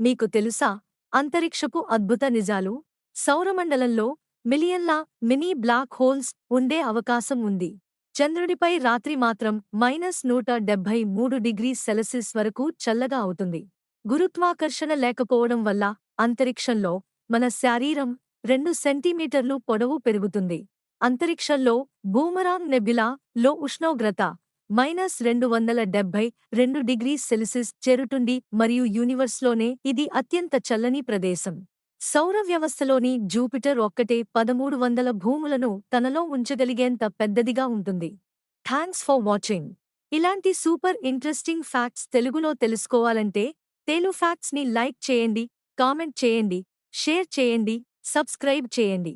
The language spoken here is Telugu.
మీకు తెలుసా? అంతరిక్షపు అద్భుత నిజాలు. సౌరమండలంలో మిలియన్ల మినీ బ్లాక్ హోల్స్ ఉండే అవకాశం ఉంది. చంద్రుడిపై రాత్రి మాత్రం మైనస్ నూట డెబ్బై మూడు డిగ్రీ సెల్సియస్ వరకు చల్లగా అవుతుంది. గురుత్వాకర్షణ లేకపోవడం వల్ల అంతరిక్షంలో మన శారీరం రెండు సెంటీమీటర్లు పొడవు పెరుగుతుంది. అంతరిక్షంలో బూమరాంగ్ నెబిలా లో ఉష్ణోగ్రత మైనస్ రెండు వందల డెబ్బై రెండు డిగ్రీ సెల్సియస్ చేరుతుంది మరియు యూనివర్స్లోనే ఇది అత్యంత చల్లని ప్రదేశం. సౌర వ్యవస్థలోని జూపిటర్ ఒక్కటే పదమూడు వందల భూములను తనలో ఉంచగలిగేంత పెద్దదిగా ఉంటుంది. Thanks for watching. ఇలాంటి సూపర్ ఇంట్రెస్టింగ్ ఫ్యాక్ట్స్ తెలుగులో తెలుసుకోవాలంటే తేలు ఫ్యాక్ట్స్ని లైక్ చేయండి కామెంట్ చేయండి షేర్ చేయండి సబ్స్క్రైబ్ చేయండి.